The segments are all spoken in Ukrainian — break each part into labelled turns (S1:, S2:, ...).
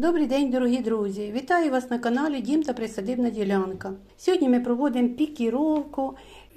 S1: Добрий день, дорогі друзі! Вітаю вас на каналі Дім та Присадибна ділянка. Сьогодні ми проводимо пікіровку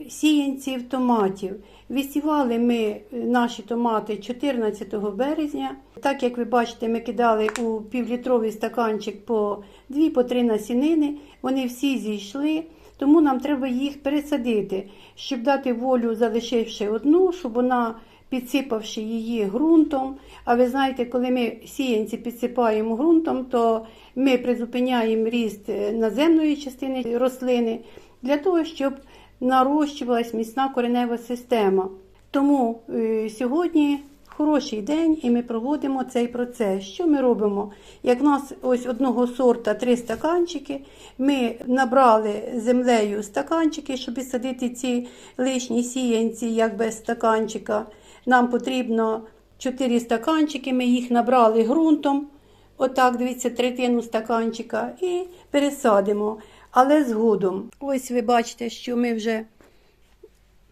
S1: сіянців томатів. Висівали ми наші томати 14 березня. Так як ви бачите, ми кидали у півлітровий стаканчик по 2-3 насінини. Вони всі зійшли, тому нам треба їх пересадити, щоб дати волю, залишивши одну, щоб вона підсипавши її ґрунтом. А ви знаєте, коли ми сіянці підсипаємо ґрунтом, то ми призупиняємо ріст е, наземної частини рослини для того, щоб нарощувалась міцна коренева система. Тому е, сьогодні хороший день і ми проводимо цей процес. Що ми робимо? Як в нас ось одного сорта три стаканчики, ми набрали землею стаканчики, щоб підсадити ці лишні сіянці, як без стаканчика. Нам потрібно 4 стаканчики, ми їх набрали ґрунтом. Отак, дивіться, третину стаканчика і пересадимо. Але згодом. Ось ви бачите, що ми вже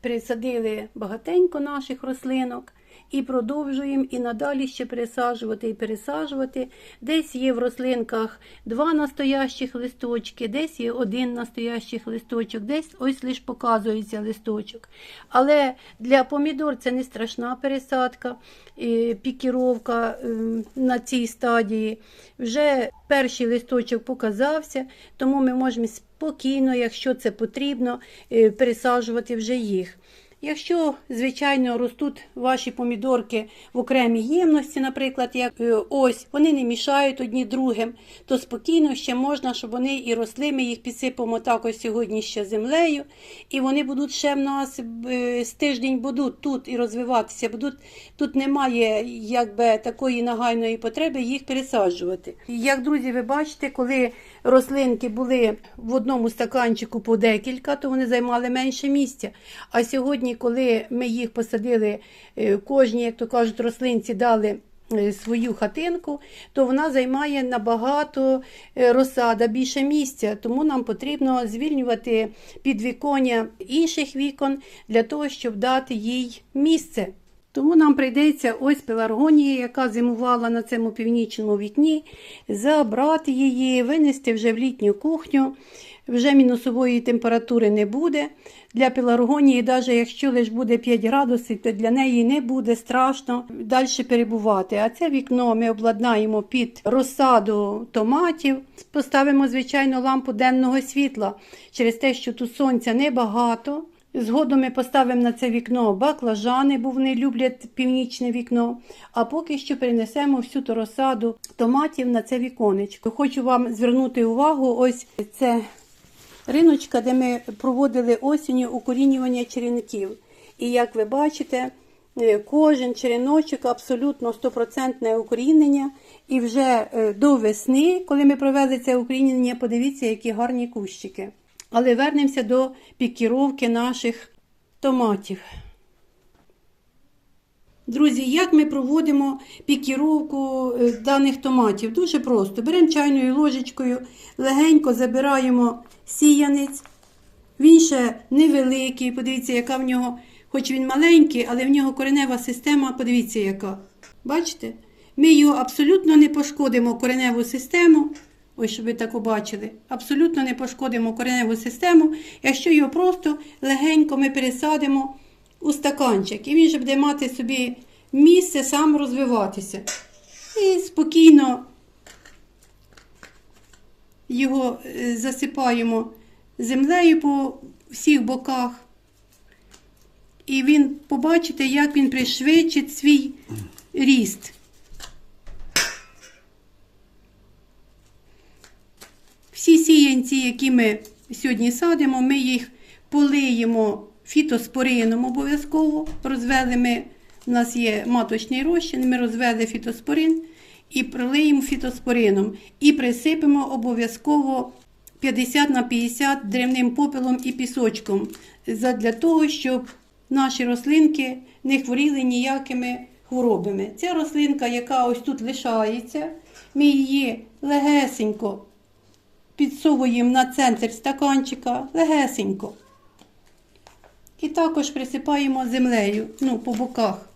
S1: пересадили багатенько наших рослинок і продовжуємо і надалі ще пересаджувати і пересаджувати. Десь є в рослинках два настоящих листочки, десь є один настоящих листочок, десь ось лише показується листочок. Але для помідор це не страшна пересадка, е, пікіровка е, на цій стадії. Вже перший листочок показався, тому ми можемо спокійно, якщо це потрібно, е, пересаджувати вже їх. Якщо, звичайно, ростуть ваші помідорки в окремій ємності, наприклад, як е, ось, вони не мішають одні другим, то спокійно ще можна, щоб вони і росли. Ми їх підсипемо також сьогодні ще землею, і вони будуть ще в нас е, з тиждень будуть тут і розвиватися. Будуть, тут немає якби, такої нагайної потреби їх пересаджувати. Як друзі, ви бачите, коли рослинки були в одному стаканчику по декілька, то вони займали менше місця. А сьогодні, коли ми їх посадили, е, кожній, як то кажуть, рослинці дали. е, Свою хатинку, то вона займає набагато е, розсада більше місця, тому нам потрібно звільнювати підвіконня інших вікон для того, щоб дати їй місце. Тому нам прийдеться ось пеларгонія, яка зимувала на цьому північному вікні, забрати її, винести вже в літню кухню. Вже мінусової температури не буде. Для пеларгонії, навіть якщо лише буде 5 градусів, то для неї не буде страшно далі перебувати. А це вікно ми обладнаємо під розсаду томатів. Поставимо, звичайно, лампу денного світла через те, що тут сонця небагато. Згодом ми поставимо на це вікно баклажани, бо вони люблять північне вікно. А поки що перенесемо всю ту розсаду томатів на це віконечко. Хочу вам звернути увагу, ось це риночка, де ми проводили осінню укорінювання черенків. І як ви бачите, е, кожен череночок абсолютно 100% укорінення. І вже е, до весни, коли ми провели це укорінення, подивіться, які гарні кущики. Але вернемося до пікіровки наших томатів. Друзі, як ми проводимо пікіровку е, даних томатів? Дуже просто. Беремо чайною ложечкою, легенько забираємо сіянець. Він ще невеликий, подивіться, яка в нього, хоч він маленький, але в нього коренева система, подивіться, яка. Бачите? Ми його абсолютно не пошкодимо кореневу систему. Ось, щоб ви так побачили. Абсолютно не пошкодимо кореневу систему, якщо його просто легенько ми пересадимо у стаканчик. І він же буде мати собі місце сам розвиватися. І спокійно його е, засипаємо землею по всіх боках. І він побачите, як він пришвидшить свій ріст. Всі сіянці, які ми сьогодні садимо, ми їх полиємо фітоспорином обов'язково. Розвели ми, у нас є маточний розчин, ми розвели фітоспорин і пролиємо фітоспорином. І присипемо обов'язково 50 на 50 древним попелом і пісочком, для того, щоб наші рослинки не хворіли ніякими хворобами. Ця рослинка, яка ось тут лишається, ми її легесенько підсовуємо на центр стаканчика легесенько. І також присипаємо землею ну, по боках.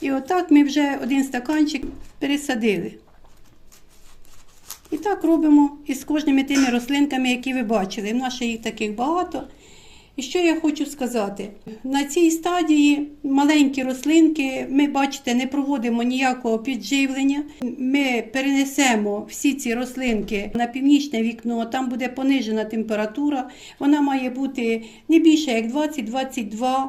S1: І отак ми вже один стаканчик пересадили. І так робимо із кожними тими рослинками, які ви бачили. В нас ще їх таких багато. І що я хочу сказати? На цій стадії маленькі рослинки, ми бачите, не проводимо ніякого підживлення. Ми перенесемо всі ці рослинки на північне вікно, там буде понижена температура. Вона має бути не більше як 20-22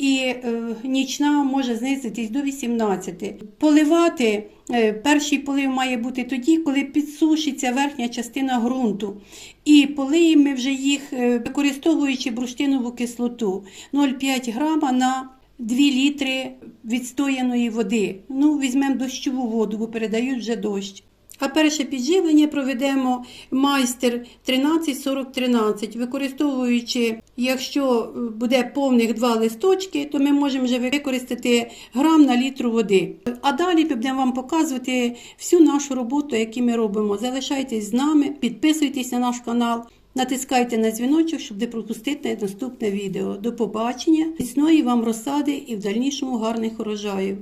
S1: і е, нічна може знизитись до 18. Поливати е, перший полив має бути тоді, коли підсушиться верхня частина ґрунту. І полиємо ми вже їх, е, використовуючи бурштинову кислоту 0,5 грама на 2 літри відстояної води. Ну, візьмемо дощову воду, бо передають вже дощ. А перше підживлення проведемо майстер 13-40-13, використовуючи, якщо е, буде повних два листочки, то ми можемо вже використати грам на літру води. А далі будемо вам показувати всю нашу роботу, яку ми робимо. Залишайтесь з нами, підписуйтесь на наш канал. Натискайте на дзвіночок, щоб не пропустити наступне відео. До побачення, міцної вам розсади і в дальнішому гарних урожаїв.